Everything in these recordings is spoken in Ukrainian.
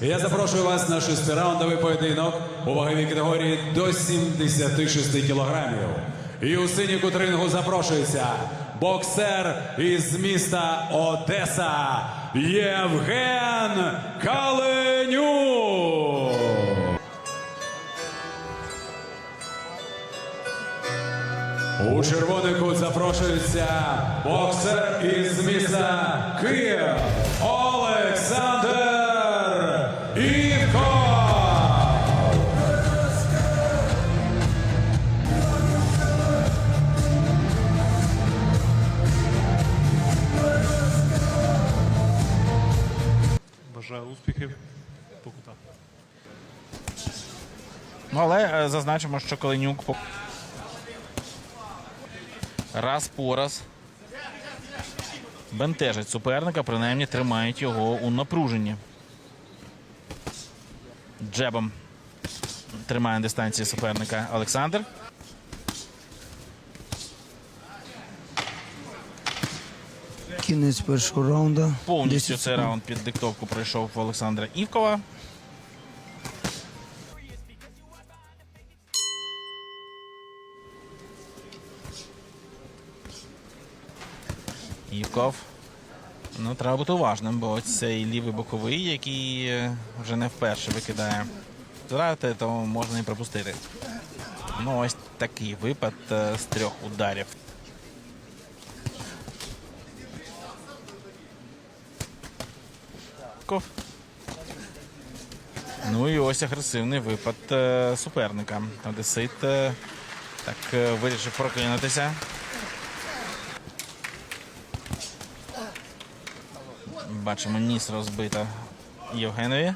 Я запрошую вас на шестираундовий поєдинок у ваговій категорії до 76 кілограмів. І у синій кут рингу запрошується боксер із міста Одеса Євген Каленюк. У червоний кут запрошується боксер із міста Київ Олександр Івко. Успіхів по кутах. Ну, але е, зазначимо, що Каленюк по- раз по раз бентежить суперника, принаймні тримають його у напруженні. Джебом тримає на дистанції суперника Олександр. Кінець першого раунду. Повністю цей раунд під диктовку пройшов Олександра Івкова. Івков. Ну, треба бути уважним, бо цей лівий боковий, який е, вже не вперше викидає втрати, то можна і пропустити. Ну, ось такий випад е, з трьох ударів. Ков. Ну і ось агресивний випад е, суперника. Одесит так вирішив прокинутися. Бачимо, ніс розбито Євгенові.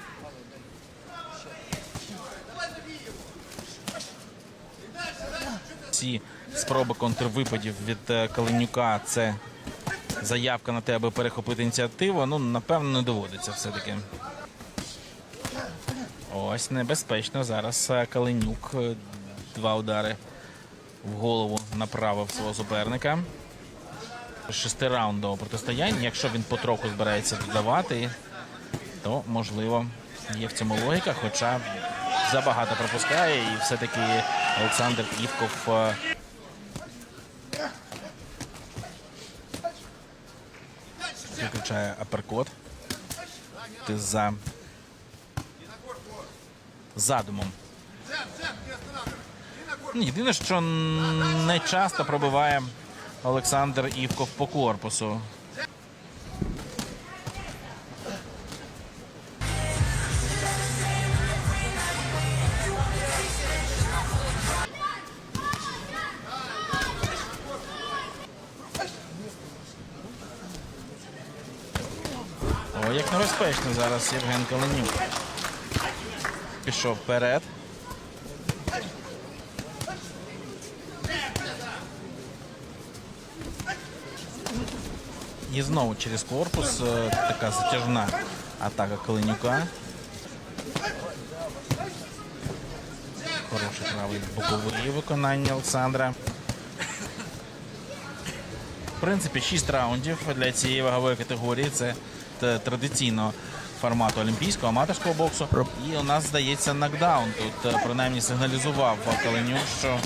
Ці спроби контрвипадів від е, Каленюка це заявка на те, аби перехопити ініціативу, ну, напевно, не доводиться все-таки. Ось небезпечно. Зараз е, Каленюк. е, Два удари в голову направив свого суперника. Шестираундове протистояння. Якщо він потроху збирається додавати, то можливо є в цьому логіка, хоча забагато пропускає, і все-таки Олександр Івков е, Виключає аперкот. Ти за задумом. Єдине, що не часто пробиває Олександр Івков по корпусу. О, як небезпечно зараз Євген Каленюк. Пішов вперед. І знову через корпус е, така затяжна атака Каленюка. Хороший правий боковий виконання Олександра. В принципі, 6 раундів для цієї вагової категорії. Це т- традиційно формату олімпійського аматорського боксу. І у нас здається нокдаун. Тут е, принаймні сигналізував Каленюк, що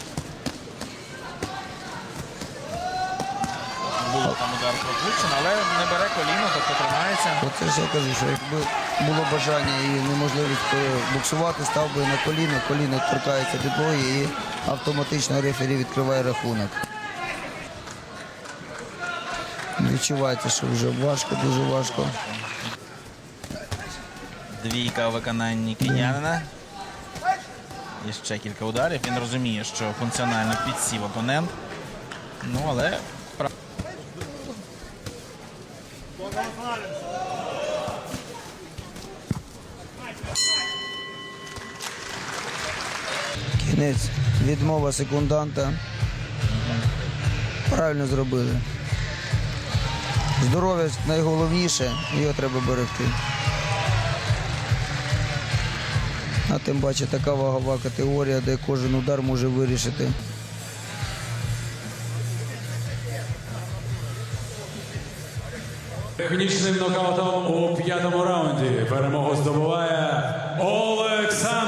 там удар пропущено, але не бере коліно, тобто тримається. Оце ж я кажу, що якби було бажання і неможливість е, боксувати, став би на коліно, коліно торкається підлоги і автоматично рефері відкриває рахунок. Відчувається, що вже важко, дуже важко. Двійка у виконанні киянина. І ще кілька ударів. Він розуміє, що функціонально підсів опонент. Ну, але Кінець. Відмова секунданта. Правильно зробили. Здоров'я найголовніше, його треба берегти. А тим паче така вагова категорія, де кожен удар може вирішити. Технічним нокаутом у п'ятому раунді перемогу здобуває Олександр.